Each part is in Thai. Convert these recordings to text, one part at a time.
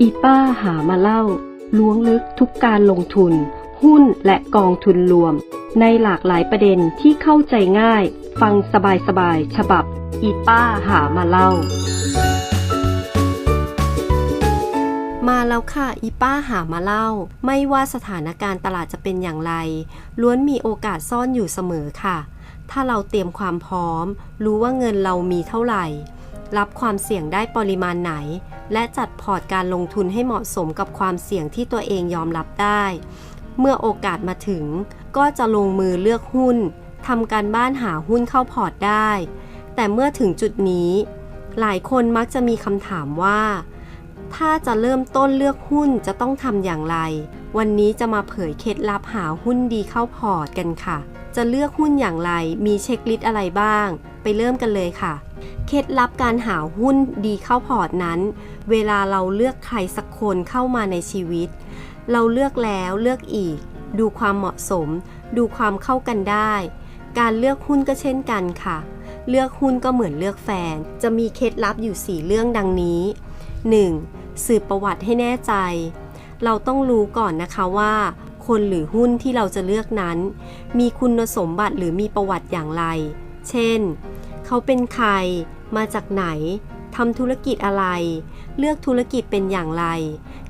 อีป้าหามาเล่า ล้วงลึกทุกการลงทุน หุ้นและกองทุนรวม ในหลากหลายประเด็นที่เข้าใจง่าย ฟังสบายๆฉบับ อีป้าหามาเล่า มาแล้วค่ะ อีป้าหามาเล่า ไม่ว่าสถานการณ์ตลาดจะเป็นอย่างไร ล้วนมีโอกาสซ่อนอยู่เสมอค่ะ ถ้าเราเตรียมความพร้อม รู้ว่าเงินเรามีเท่าไหร่ รับความเสี่ยงได้ปริมาณไหน และจัดพอร์ตการลงทุนให้เหมาะสมกับความเสี่ยงที่ตัวเองยอมรับได้ เมื่อโอกาสมาถึง ก็จะลงมือเลือกหุ้นทำการบ้านหาหุ้นเข้าพอร์ตได้ แต่เมื่อถึงจุดนี้ หลายคนมักจะมีคำถามว่า ถ้าจะเริ่มต้นเลือกหุ้นจะต้องทำอย่างไร วันนี้จะมาเผยเคล็ดลับหาหุ้นดีเข้าพอร์ตกันค่ะ จะเลือกหุ้นอย่างไร มีเช็คลิสต์อะไรบ้าง ไปเริ่มกันเลยค่ะ เคล็ดลับการหาหุ้นดีเข้าพอร์ตนั้น เวลาเราเลือกใครสักคนเข้ามาในชีวิต เราเลือกแล้วเลือกอีก ดูความเหมาะสม ดูความเข้ากันได้ การเลือกหุ้นก็เช่นกันค่ะ เลือกหุ้นก็เหมือนเลือกแฟน จะมีเคล็ดลับอยู่ 4 เรื่องดังนี้ 1. สืบประวัติให้แน่ใจ เราต้องรู้ก่อนนะคะว่าคนหรือหุ้นที่เราจะเลือกนั้น มีคุณสมบัติหรือมีประวัติอย่างไร เช่น เขาเป็นใคร มาจากไหนทำธุรกิจอะไร เลือกธุรกิจเป็นอย่างไร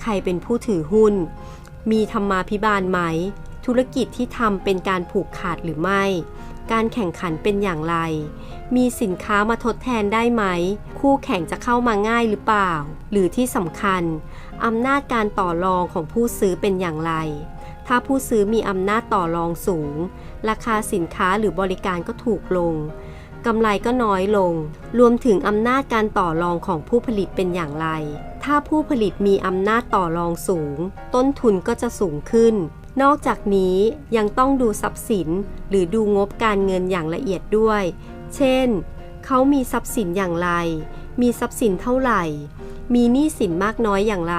ใครเป็นผู้ถือหุ้น มีธรรมาภิบาลไหม ธุรกิจที่ทำเป็นการผูกขาดหรือไม่ การแข่งขันเป็นอย่างไร มีสินค้ามาทดแทนได้ไหม คู่แข่งจะเข้ามาง่ายหรือเปล่า หรือที่สำคัญอำนาจการต่อรองของผู้ซื้อเป็นอย่างไร ถ้าผู้ซื้อมีอำนาจต่อรองสูง ราคาสินค้าหรือบริการก็ถูกลง กำไรก็น้อยลง รวมถึงอำนาจการต่อรองของผู้ผลิตเป็นอย่างไร ถ้าผู้ผลิตมีอำนาจต่อรองสูง ต้นทุนก็จะสูงขึ้น นอกจากนี้ยังต้องดูทรัพย์สิน หรือดูงบการเงินอย่างละเอียดด้วย เช่น เขามีทรัพย์สินอย่างไร มีทรัพย์สินเท่าไหร่ มีหนี้สินมากน้อยอย่างไร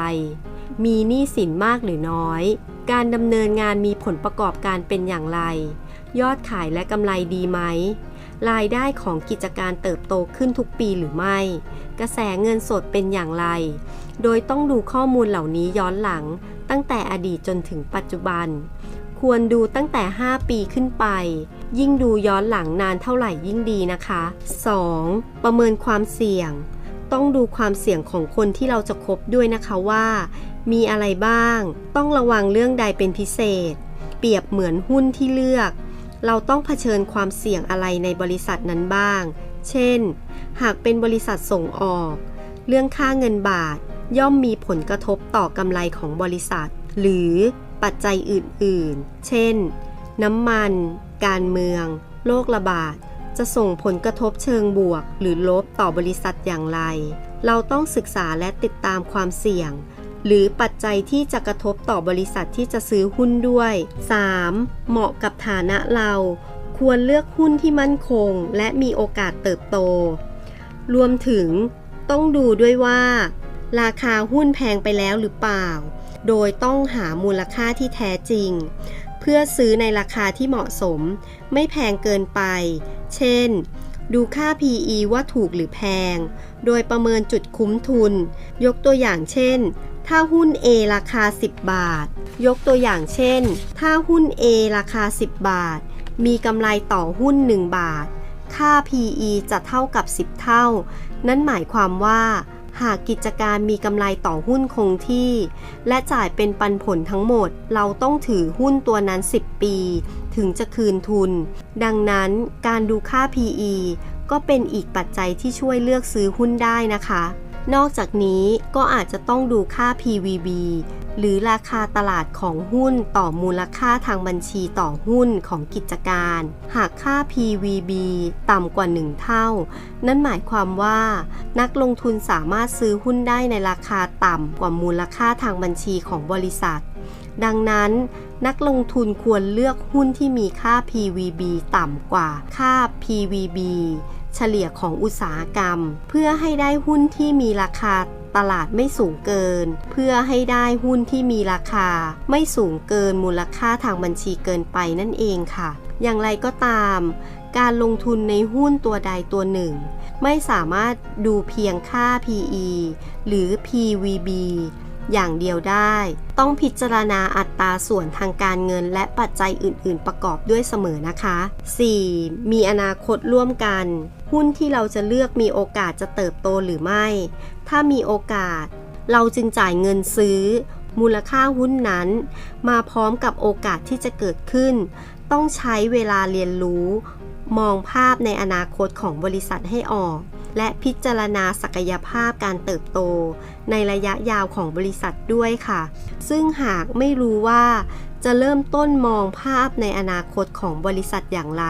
มีหนี้สินมากหรือน้อย การดำเนินงานมีผลประกอบการเป็นอย่างไร ยอดขายและกำไรดีไหม รายได้ของกิจการเติบโตขึ้นทุกปีหรือไม่ กระแสเงินสดเป็นอย่างไร โดยต้องดูข้อมูลเหล่านี้ย้อนหลัง ตั้งแต่อดีตจนถึงปัจจุบัน ควรดูตั้งแต่ 5 ปีขึ้นไป ยิ่งดูย้อนหลังนานเท่าไหร่ยิ่งดีนะคะ 2. ประเมินความเสี่ยง ต้องดูความเสี่ยงของคนที่เราจะคบด้วยนะคะว่า มีอะไรบ้าง ต้องระวังเรื่องใดเป็นพิเศษ เปรียบเหมือนหุ้นที่เลือก เราต้องเผชิญความเสี่ยงอะไรในบริษัทนั้นบ้าง เช่น หากเป็นบริษัทส่งออก เรื่องค่าเงินบาทย่อมมีผลกระทบต่อกำไรของบริษัท หรือปัจจัยอื่น ๆ เช่น น้ำมัน การเมือง โรคระบาด จะส่งผลกระทบเชิงบวก หรือลบต่อบริษัทอย่างไร เราต้องศึกษาและติดตามความเสี่ยง หรือปัจจัยที่จะกระทบต่อบริษัทที่จะซื้อหุ้นด้วย 3. เหมาะกับฐานะเรา ควรเลือกหุ้นที่มั่นคง และมีโอกาสเติบโต รวมถึงต้องดูด้วยว่า ราคาหุ้นแพงไปแล้วหรือเปล่า โดยต้องหามูลค่าที่แท้จริง เพื่อซื้อในราคาที่เหมาะสม ไม่แพงเกินไป เช่นดูค่า PE ว่าถูกหรือแพง โดยประเมินจุดคุ้มทุน ยกตัวอย่างเช่น ถ้าหุ้น A ราคา 10 บาท ยกตัวอย่างเช่น ถ้าหุ้น A ราคา 10 บาท มีกำไรต่อหุ้น 1 บาท ค่า PE จะเท่ากับ 10 เท่า นั่นหมายความว่า หากกิจการมีกำไรต่อหุ้นคงที่ และจ่ายเป็นปันผลทั้งหมด เราต้องถือหุ้นตัวนั้น 10 ปี ถึงจะคืนทุน ดังนั้นการดูค่า PE ก็เป็นอีกปัจจัยที่ช่วยเลือกซื้อหุ้นได้นะคะ นอกจากนี้ก็อาจจะต้องดูค่า PVB หรือราคาตลาดของหุ้นต่อมูลค่าทางบัญชีต่อหุ้นของกิจการ หากค่า PVB ต่ำกว่า 1 เท่า นั่นหมายความว่า นักลงทุนสามารถซื้อหุ้นได้ในราคาต่ำกว่ามูลค่าทางบัญชีของบริษัท ดังนั้น นักลงทุนควรเลือกหุ้นที่มีค่า PVB ต่ำกว่าค่า PVB เฉลี่ยของอุตสาหกรรม เพื่อให้ได้หุ้นที่มีราคาตลาดไม่สูงเกิน เพื่อให้ได้หุ้นที่มีราคา ไม่สูงเกินมูลค่าทางบัญชีเกินไปนั่นเองค่ะ อย่างไรก็ตาม การลงทุนในหุ้นตัวใดตัวหนึ่ง ไม่สามารถดูเพียงค่า PE หรือ PVB อย่างเดียวได้ ต้องพิจารณาอัตราส่วนทางการเงินและปัจจัยอื่น ๆ ประกอบด้วยเสมอนะคะ 4. มีอนาคตร่วมกัน หุ้นที่เราจะเลือกมีโอกาสจะเติบโตหรือไม่ ถ้ามีโอกาส เราจึงจ่ายเงินซื้อ มูลค่าหุ้นนั้น มาพร้อมกับโอกาสที่จะเกิดขึ้น ต้องใช้เวลาเรียนรู้ มองภาพในอนาคตของบริษัทให้ออก และพิจารณาศักยภาพการเติบโต ในระยะยาวของบริษัทด้วยค่ะ ซึ่งหากไม่รู้ว่าจะเริ่มต้นมองภาพในอนาคตของบริษัทอย่างไร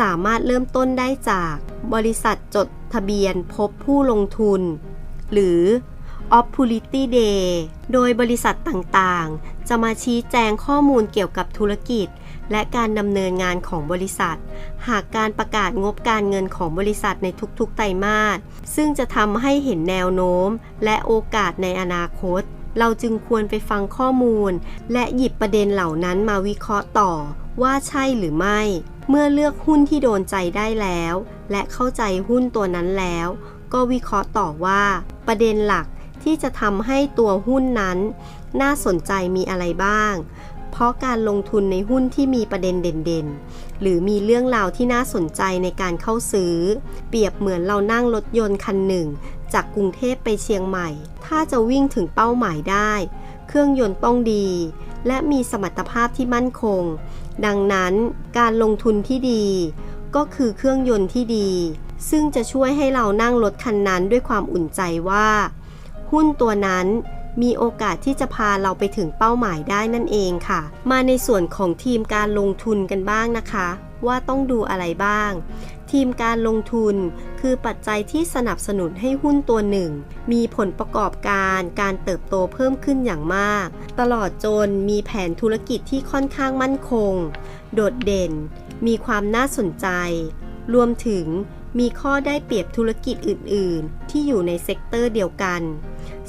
สามารถเริ่มต้นได้จากบริษัทจดทะเบียนพบผู้ลงทุน หรือ Opportunity Day โดยบริษัทต่างๆ จะมาชี้แจงข้อมูลเกี่ยวกับธุรกิจ และการดำเนินงานของบริษัท หากการประกาศงบการเงินของบริษัทในทุกๆ ไตรมาส ซึ่งจะทำให้เห็นแนวโน้ม และโอกาสในอนาคต เราจึงควรไปฟังข้อมูล และหยิบประเด็นเหล่านั้นมาวิเคราะห์ต่อว่าใช่หรือไม่ เมื่อเลือกหุ้นที่โดนใจได้แล้ว และเข้าใจหุ้นตัวนั้นแล้ว ก็วิเคราะห์ต่อว่า ประเด็นหลัก ที่จะทำให้ตัวหุ้นนั้น น่าสนใจมีอะไรบ้าง เพราะการลงทุนในหุ้นที่มีประเด็นเด่นๆ หรือมีเรื่องราวที่น่าสนใจในการเข้าซื้อ เปรียบเหมือนเรานั่งรถยนต์คันหนึ่ง จากกรุงเทพไปเชียงใหม่ ถ้าจะวิ่งถึงเป้าหมายได้ เครื่องยนต์ต้องดี และมีสมรรถภาพที่มั่นคง ดังนั้นการลงทุนที่ดี ก็คือเครื่องยนต์ที่ดีซึ่งจะช่วยให้เรานั่งรถคันนั้นด้วยความอุ่นใจว่า หุ้นตัวนั้นมีโอกาสที่จะพาเราไปถึงเป้าหมายได้นั่นเองค่ะ มาในส่วนของทีมการลงทุนกันบ้างนะคะ ว่าต้องดูอะไรบ้าง ทีมการลงทุนคือปัจจัยที่สนับสนุนให้หุ้นตัวหนึ่ง มีผลประกอบการการเติบโตเพิ่มขึ้นอย่างมาก ตลอดจนมีแผนธุรกิจที่ค่อนข้างมั่นคง โดดเด่น มีความน่าสนใจ รวมถึงมีข้อได้เปรียบธุรกิจอื่น ๆ ที่อยู่ในเซกเตอร์เดียวกัน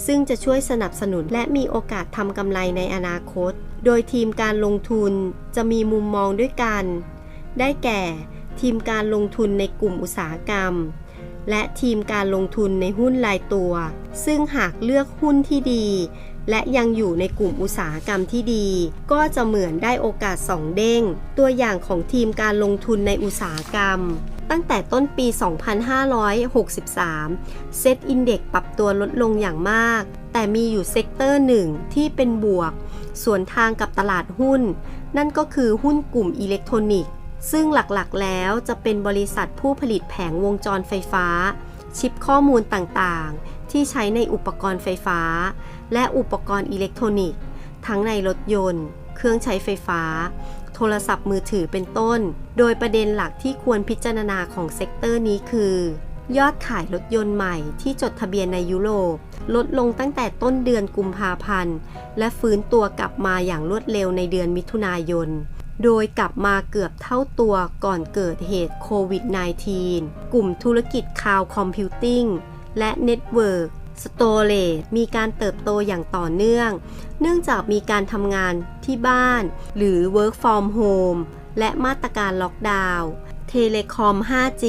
ซึ่งจะช่วยสนับสนุนและมีโอกาสทำกำไรในอนาคต โดยทีมการลงทุนจะมีมุมมองด้วยกัน ได้แก่ ทีมการลงทุนในกลุ่มอุตสาหกรรม และทีมการลงทุนในหุ้นรายตัว ซึ่งหากเลือกหุ้นที่ดี และยังอยู่ในกลุ่มอุตสาหกรรมที่ดี ก็จะเหมือนได้โอกาสสองเด้ง ตัวอย่างของทีมการลงทุนในอุตสาหกรรม ตั้งแต่ต้นปี 2563 เซตอินเด็กปรับตัวลดลงอย่างมาก แต่มีอยู่เซกเตอร์หนึ่งที่เป็นบวก ส่วนทางกับตลาดหุ้น นั่นก็คือหุ้นกลุ่มอิเล็กทรอนิกส์ ซึ่งหลักๆแล้วจะเป็นบริษัทผู้ผลิตแผงวงจรไฟฟ้า ชิปข้อมูลต่างๆ ที่ใช้ในอุปกรณ์ไฟฟ้า และอุปกรณ์อิเล็กทรอนิกส์ ทั้งในรถยนต์ เครื่องใช้ไฟฟ้า โทรศัพท์มือถือเป็นต้น โดยประเด็นหลักที่ควรพิจารณาของเซกเตอร์นี้คือยอดขายรถยนต์ใหม่ที่จดทะเบียนในยุโรป ลดลงตั้งแต่ต้นเดือนกุมภาพันธ์ และฟื้นตัวกลับมาอย่างรวดเร็วในเดือนมิถุนายน โดยกลับมาเกือบเท่าตัวก่อนเกิดเหตุโควิด -19 กลุ่มธุรกิจคาวคอมพิวติ้งและเน็ตเวิร์ก สโตเลตมีการเติบโตอย่างต่อเนื่อง เนื่องจากมีการทำงานที่บ้าน หรือ Work from Home และมาตรการล็อกดาวน์เทเลคอม 5G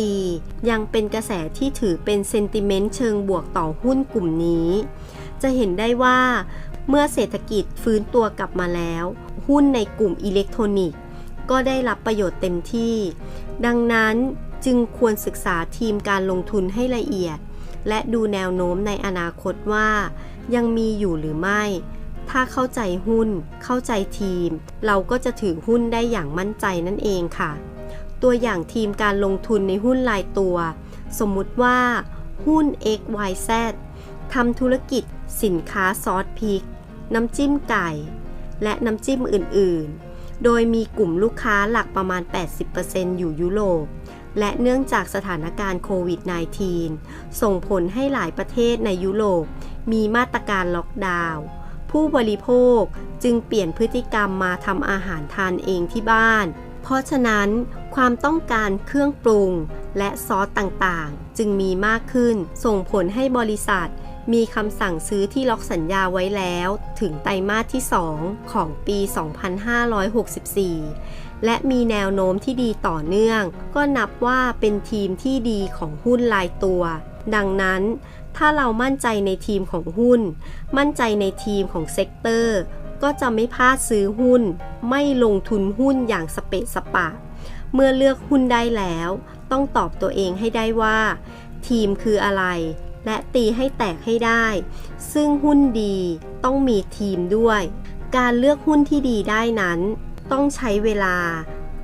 ยังเป็นกระแสที่ถือเป็นเซนติเมนต์เชิงบวกต่อหุ้นกลุ่มนี้ จะเห็นได้ว่าเมื่อเศรษฐกิจฟื้นตัวกลับมาแล้ว หุ้นในกลุ่มอิเล็กทรอนิกส์ ก็ได้รับประโยชน์เต็มที่ ดังนั้นจึงควรศึกษาทีมการลงทุนให้ละเอียด และดูแนวโน้มในอนาคตว่า ยังมีอยู่หรือไม่ ถ้าเข้าใจหุ้น เข้าใจทีม เราก็จะถือหุ้นได้อย่างมั่นใจนั่นเองค่ะ ตัวอย่างทีมการลงทุนในหุ้นรายตัว สมมุติว่า หุ้น XYZ ทำธุรกิจสินค้าซอสพริก น้ำจิ้มไก่ และน้ำจิ้มอื่น ๆ โดยมีกลุ่มลูกค้าหลักประมาณ 80%อยู่ยุโรป และเนื่องจากสถานการณ์โควิด -19 ส่งผลให้หลายประเทศในยุโรป มีมาตรการล็อกดาวน์ผู้บริโภคจึงเปลี่ยนพฤติกรรมมาทำอาหารทานเองที่บ้าน เพราะฉะนั้นความต้องการเครื่องปรุงและซอสต่างๆ จึงมีมากขึ้น ส่งผลให้บริษัท มีคำสั่งซื้อที่ล็อกสัญญาไว้แล้ว ถึงไตรมาสที่ 2 ของปี 2564 และมีแนวโน้มที่ดีต่อเนื่อง ก็นับว่าเป็นทีมที่ดีของหุ้นรายตัว ดังนั้น ถ้าเรามั่นใจในทีมของหุ้น มั่นใจในทีมของเซกเตอร์ ก็จะไม่พลาดซื้อหุ้น ไม่ลงทุนหุ้นอย่างสเปะสปะ เมื่อเลือกหุ้นได้แล้ว ต้องตอบตัวเองให้ได้ว่า ทีมคืออะไร และตีให้แตกให้ได้ ซึ่งหุ้นดีต้องมีทีมด้วย การเลือกหุ้นที่ดีได้นั้น ต้องใช้เวลา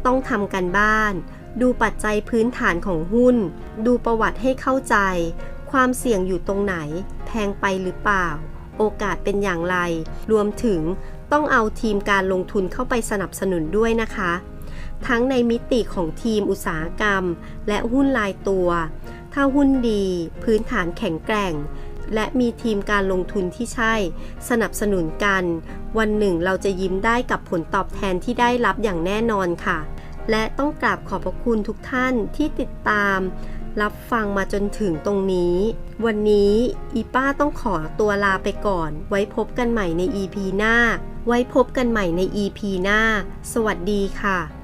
ต้องทำกันบ้าน ดูปัจจัยพื้นฐานของหุ้น ดูประวัติให้เข้าใจ ความเสี่ยงอยู่ตรงไหน แพงไปหรือเปล่า โอกาสเป็นอย่างไร รวมถึงต้องเอาทีมการลงทุนเข้าไปสนับสนุนด้วยนะคะ ทั้งในมิติของทีมอุตสาหกรรม และหุ้นรายตัว ถ้าหุ้นดี พื้นฐานแข็งแกร่ง และมีทีมการลงทุนที่ใช่ สนับสนุนกัน วันหนึ่งเราจะยิ้มได้กับผลตอบแทนที่ได้รับอย่างแน่นอนค่ะ และต้องกราบขอบพระคุณทุกท่านที่ติดตาม รับฟังมาจนถึงตรงนี้ วันนี้อีป้าต้องขอตัวลาไปก่อน ไว้พบกันใหม่ใน EP หน้า ไว้พบกันใหม่ใน EP หน้า สวัสดีค่ะ